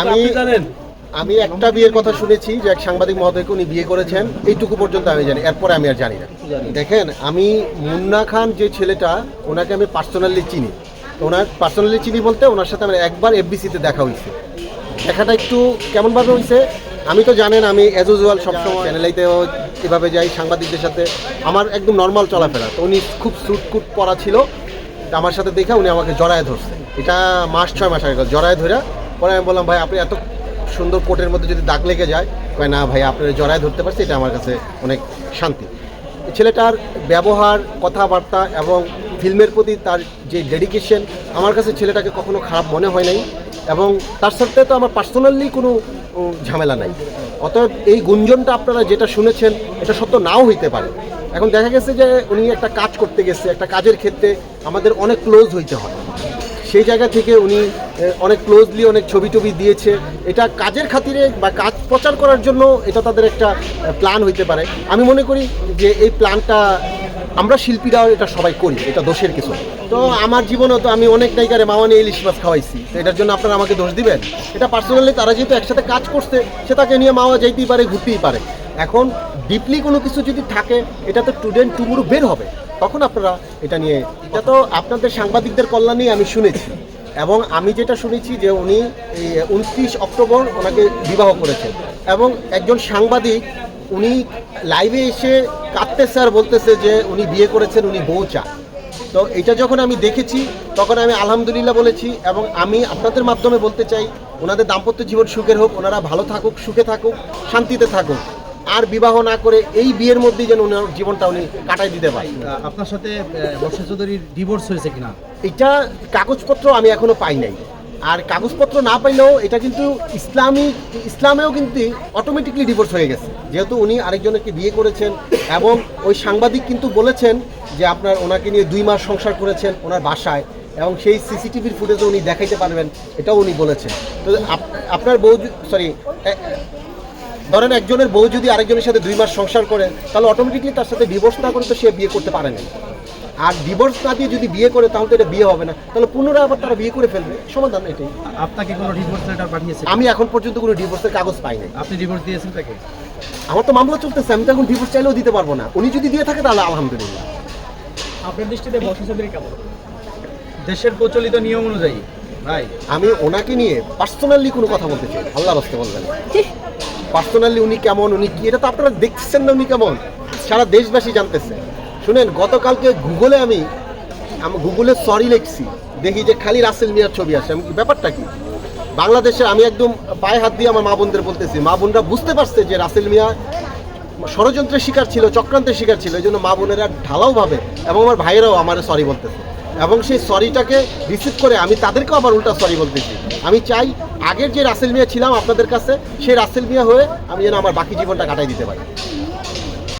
আমি জানেন। আমি একটা বিয়ের কথা শুনেছি যে এক সাংবাদিক মহোদয়কে উনি বিয়ে করেছেন। এইটুকু পর্যন্ত আমি জানি এরপরে আমি আর জানি না। দেখেন আমি মুন্না খান যে ছেলেটা ওনাকে আমি পার্সোনালি চিনি। ওনার পার্সোনালি চিনি বলতে ওনার সাথে আমার একবার এফবিসিতে দেখা হয়েছে। দেখাটা একটু কেমনভাবে হয়েছে? আমি তো জানেন আমি অ্যাজ ইউজুয়াল সবসময় চ্যানেলাইতেও এভাবে যাই সাংবাদিকদের সাথে। আমার একদম নর্মাল চলাফেরা। তো উনি খুব স্যুটকুট পরা ছিল। আমার সাথে দেখে উনি আমাকে জড়ায় ধরছে। এটা মাস ছয় মাস আগে কথা, জড়ায় ধরে পরে আমি বললাম, ভাই, আপনি এত সুন্দর কোটের মধ্যে যদি দাগ লেগে যায়? কয়, না ভাই, আপনার জড়ায় ধরতে পারছি, এটা আমার কাছে অনেক শান্তি। ছেলেটার ব্যবহার, কথাবার্তা এবং ফিল্মের প্রতি তার যে ডেডিকেশন আমার কাছে ছেলেটাকে কখনো খারাপ মনে হয় নাই এবং তার সাথে তো আমার পার্সোনালি কোনো ঝামেলা নাই। অতএব এই গুঞ্জনটা আপনারা যেটা শুনেছেন, এটা সত্য নাও হইতে পারে। এখন দেখা গেছে যে উনি একটা কাজ করতে গেছে, একটা কাজের ক্ষেত্রে আমাদের অনেক ক্লোজ হইতে হয়। সেই জায়গা থেকে উনি অনেক ক্লোজলি অনেক ছবি টবি দিয়েছে। এটা কাজের খাতিরে বা কাজ প্রচার করার জন্য এটা তাদের একটা প্ল্যান হইতে পারে। আমি মনে করি যে এই প্ল্যানটা আমরা শিল্পীরাও এটা সবাই করি, এটা দোষের কিছু। তো আমার জীবনে তো আমি অনেক নায়িকারে মাওয়ানি ইলিশ মাছ খাওয়াইছি। তো এটার জন্য আপনারা আমাকে দোষ দিবেন? এটা পার্সোনালি তারা যেহেতু একসাথে কাজ করছে, সে তাকে নিয়ে মাওয়া যাইতেই পারে, ঘুরতেই পারে। এখন ডিপলি কোনো কিছু যদি থাকে এটা তো স্টুডেন্ট টুমুরু বের হবে। তখন আপনারা এটা নিয়ে, এটা তো আপনাদের সাংবাদিকদের কল্যাণেই আমি শুনেছি। এবং আমি যেটা শুনেছি যে উনি উনত্রিশ অক্টোবর ওনাকে বিবাহ করেছেন। এবং একজন সাংবাদিক উনি লাইভে এসে কাঁদতেছে স্যার বলতেছে যে উনি বিয়ে করেছেন, উনি বউ চা তো এটা যখন আমি দেখেছি, তখন আমি আলহামদুলিল্লাহ বলেছি এবং আমি আপনাদের মাধ্যমে বলতে চাই, ওনাদের দাম্পত্য জীবন সুখের হোক, ওনারা ভালো থাকুক, সুখে থাকুক, শান্তিতে থাকুক। আর বিবাহ না করে এই বিয়ের মধ্যেই যেন ওনার জীবনটা উনি কাটাই দিতে পারে। আপনার সাথে বর্ষা চৌধুরীর ডিভোর্স হয়েছে কিনা? এটা কাগজপত্র আমি এখনও পাই নাই। আর কাগজপত্র না পাইলেও এটা কিন্তু ইসলামী ইসলামেও কিন্তু অটোমেটিকলি ডিভোর্স হয়ে গেছে। যেহেতু উনি আরেকজনকে বিয়ে করেছেন এবং ওই সাংবাদিক কিন্তু বলেছেন যে আপনার ওনাকে নিয়ে দুই মাস সংসার করেছেন ওনার বাসায় এবং সেই সিসিটিভির ফুটেজও উনি দেখাইতে পারবেন এটাও উনি বলেছেন। তো আপ- আপনার বউ সরি ধরেন একজনের বউ যদি আরেকজনের সাথে দুই মাস সংসার করে তাহলে অটোমেটিকলি তার সাথে ডিভোর্স না করে তো সে বিয়ে করতে পারে না। আর ডিভোর্স না দিয়ে যদি বিয়ে করে তাহলে তো এটা বিয়ে হবে না। তাহলে পুনরায় আবার তারা বিয়ে করে ফেলবে। সমাধান এটাই। আপনাকে কোনো ডিভোর্স লেটার পাঠিয়েছে? আমি এখন পর্যন্ত কোনো ডিভোর্সের কাগজ পাই নাই আপনি ডিভোর্স দিয়েছেন তাকে? আমার তো মামলা চলতেছে আমি তো এখন ডিভোর্স চাইলেও দিতে পারব না। উনি যদি দিয়ে থাকে তাহলে আলহামদুলিল্লাহ। আপনার দৃষ্টিতে চৌধুরী কেমন দেশের প্রচলিত নিয়ম অনুযায়ী ভাই। আমি ওনাকে নিয়ে পার্সোনালি কোনো কথা বলতে চাই আল্লাহ রস্তে বলবেন। পার্সোনালি উনি কেমন, উনি কি এটা তো আপনারা দেখছেন না উনি কেমন। সারা দেশবাসী জানতেছে। শুনেন, গতকালকে গুগলে আমি গুগলে সরি লিখছি। দেখি যে খালি রাসেল মিয়ার ছবি আসে আমি ব্যাপারটা কি? বাংলাদেশে আমি একদম পায়ে হাত দিয়ে আমার মা বোনদের বলতেছি, মা বোনরা বুঝতে পারছে যে রাসেল মিয়া ষড়যন্ত্রের শিকার ছিল, চক্রান্তের শিকার ছিল এই জন্য মা বোনেরা ঢালাও ভাবে এবং আমার ভাইয়েরাও আমার সরি বলতেছে। এবং সেই সরিটাকে রিসিভ করে আমি তাদেরকেও আবার উল্টা সরি বলতেছি। আমি চাই আগের যে রাসেল মিয়া ছিলাম আপনাদের কাছে, সেই রাসেল মিয়া হয়ে আমি যেন আমার বাকি জীবনটা কাটাই দিতে পারি।